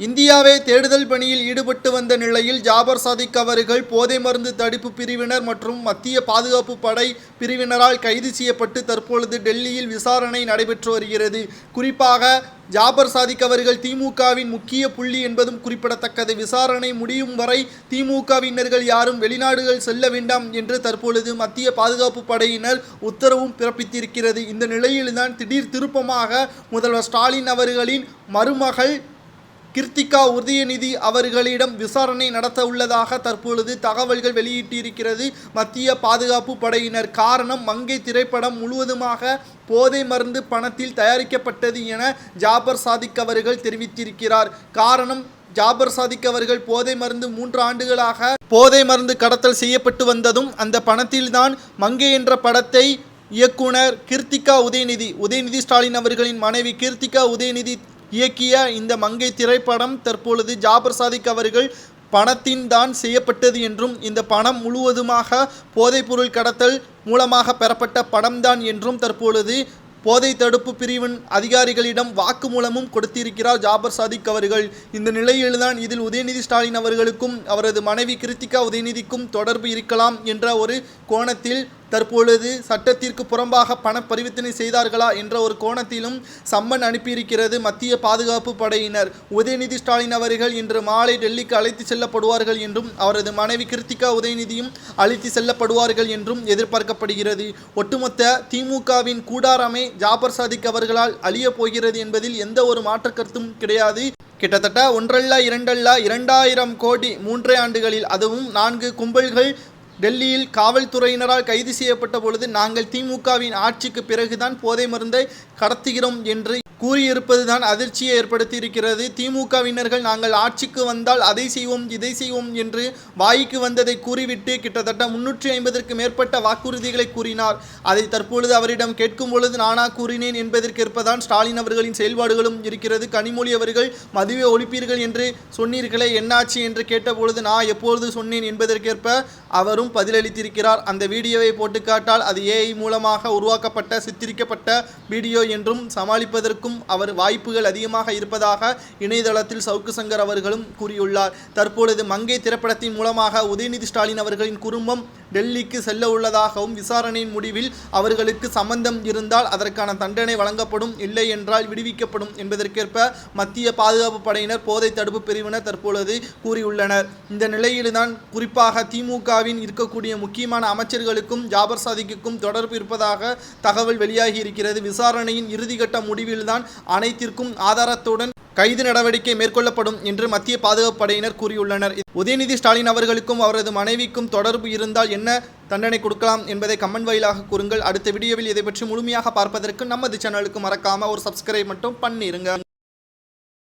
இந்தியாவை தேடுதல் பணியில் ஈடுபட்டு வந்த நிலையில் ஜாபர் சாதிக் அவர்கள் போதை மருந்து தடுப்பு பிரிவினர் மற்றும் மத்திய பாதுகாப்பு படை பிரிவினரால் கைது செய்யப்பட்டு தற்பொழுது டெல்லியில் விசாரணை நடைபெற்று வருகிறது. குறிப்பாக ஜாபர் சாதிக் அவர்கள் திமுகவின் முக்கிய புள்ளி என்பதும் குறிப்பிடத்தக்கது. விசாரணை முடியும் வரை திமுகவினர்கள் யாரும் வெளிநாடுகள் செல்ல வேண்டாம் என்று தற்பொழுது மத்திய பாதுகாப்பு படையினர் உத்தரவும் பிறப்பித்திருக்கிறது. இந்த நிலையில்தான் திடீர் திருப்பமாக முதல்வர் ஸ்டாலின் அவர்களின் மருமகள் கிருத்திகா உதயநிதி அவர்களிடம் விசாரணை நடத்த உள்ளதாக தற்பொழுது தகவல்கள் வெளியிட்டிருக்கிறது. மத்திய பாதுகாப்பு படையினர் காரணம் மங்கை திரைப்படம் முழுவதுமாக போதை மருந்து பணத்தில் தயாரிக்கப்பட்டது என ஜாபர் சாதிக் அவர்கள் தெரிவித்திருக்கிறார். காரணம் ஜாபர் சாதிக் அவர்கள் போதை மருந்து மூன்று ஆண்டுகளாக போதை மருந்து கடத்தல் செய்யப்பட்டு வந்ததும் அந்த பணத்தில்தான் மங்கை என்ற படத்தை இயக்குனர் கீர்த்திகா உதயநிதி உதயநிதி ஸ்டாலின் அவர்களின் மனைவி கீர்த்திகா உதயநிதி இயக்கிய இந்த மங்கை திரைப்படம் தற்பொழுது ஜாபர் சாதிக் அவர்கள் பணத்தின் தான் செய்யப்பட்டது என்றும் இந்த பணம் முழுவதுமாக போதைப்பொருள் கடத்தல் மூலமாக பெறப்பட்ட பணம்தான் என்றும் தற்பொழுது போதை தடுப்பு பிரிவின் அதிகாரிகளிடம் வாக்குமூலமும் கொடுத்திருக்கிறார் ஜாபர் சாதிக் அவர்கள். இந்த நிலையில்தான் இதில் உதயநிதி ஸ்டாலின் அவர்களுக்கும் அவரது மனைவி கிருத்திகா உதயநிதிக்கும் தொடர்பு இருக்கலாம் என்ற ஒரு கோணத்தில் தற்பொழுது சட்டத்திற்கு புறம்பாக பண பரிவர்த்தனை செய்தார்களா என்ற ஒரு கோணத்திலும் சம்மன் அனுப்பியிருக்கிறது மத்திய பாதுகாப்பு படையினர். உதயநிதி ஸ்டாலின் அவர்கள் இன்று மாலை டெல்லிக்கு அழைத்து செல்லப்படுவார்கள் என்றும் அவரது மனைவி கிருத்திகா உதயநிதியும் அழைத்து செல்லப்படுவார்கள் என்றும் எதிர்பார்க்கப்படுகிறது. ஒட்டுமொத்த திமுகவின் கூடாரமே ஜாபர் சாதிக் அவர்களால் அழியப் போகிறது என்பதில் எந்த ஒரு மாற்று கருத்தும் கிடையாது. கிட்டத்தட்ட ஒன்றல்ல இரண்டல்ல இரண்டாயிரம் கோடி மூன்றே ஆண்டுகளில் அதுவும் நான்கு கும்பல்கள் டெல்லியில் காவல்துறையினரால் கைது செய்யப்பட்ட பொழுது நாங்கள் திமுகவின் ஆட்சிக்கு பிறகுதான் போதை மருந்தை கடத்துகிறோம் என்று கூறியிருப்பதுதான் அதிர்ச்சியை ஏற்படுத்தியிருக்கிறது. திமுகவினர்கள் நாங்கள் ஆட்சிக்கு வந்தால் அதை செய்வோம் இதை செய்வோம் என்று வாய்க்கு வந்ததை கூறிவிட்டு கிட்டத்தட்ட முன்னூற்றி ஐம்பதற்கு மேற்பட்ட வாக்குறுதிகளை கூறினார். அதை தற்பொழுது அவரிடம் கேட்கும் பொழுது நானா கூறினேன் என்பதற்கேற்பதான் ஸ்டாலின் அவர்களின் செயல்பாடுகளும் இருக்கிறது. கனிமொழி அவர்கள் மதுவை ஒழிப்பீர்கள் என்று சொன்னீர்களே என்னாச்சு என்று கேட்டபொழுது நான் எப்பொழுது சொன்னேன் என்பதற்கேற்ப அவரும் பதிலளித்திருக்கிறார். அந்த வீடியோவை போட்டு காட்டால் அது ஏஐ மூலமாக உருவாக்கப்பட்ட சித்தரிக்கப்பட்ட வீடியோ என்றும் சமாளிப்பதற்கும் அவர் வாய்ப்புகள் அதிகமாக இருப்பதாக இணையதளத்தில் சவுக்கு சங்கர் அவர்களும் கூறியுள்ளார். தற்பொழுது மங்கை திரைப்படத்தின் மூலமாக உதயநிதி ஸ்டாலின் அவர்களின் குடும்பம் டெல்லிக்கு செல்ல உள்ளதாகவும் விசாரணையின் முடிவில் அவர்களுக்கு சம்பந்தம் இருந்தால் அதற்கான தண்டனை வழங்கப்படும் இல்லை என்றால் விடுவிக்கப்படும் என்பதற்கேற்ப மத்திய பாதுகாப்பு படையினர் போதை தடுப்பு பிரிவினர் தற்பொழுது கூறியுள்ளனர். இந்த நிலையில்தான் குறிப்பாக திமுகவின் இருக்கக்கூடிய முக்கியமான அமைச்சர்களுக்கும் ஜாபர் சாதிக்குக்கும் தொடர்பு இருப்பதாக தகவல் வெளியாகி இருக்கிறது விசாரணையின் இறுதிக்கட்ட முடிவில்தான் அனைத்திற்கும் ஆதாரத்துடன் கைது நடவடிக்கை மேற்கொள்ளப்படும் என்று மத்திய பாதுகாப்பு படையினர் கூறியுள்ளனர். உதயநிதி ஸ்டாலின் அவர்களுக்கும் அவரது மனைவிக்கும் தொடர்பு இருந்தால் என்ன தண்டனை கொடுக்கலாம் என்பதை கமெண்ட் வாயிலாக கூறுங்கள். அடுத்த வீடியோவில் இதை பற்றி முழுமையாக பார்ப்பதற்கு நமது சேனலுக்கு மறக்காம ஒரு சப்ஸ்கிரைப் மட்டும் பண்ணிருங்க.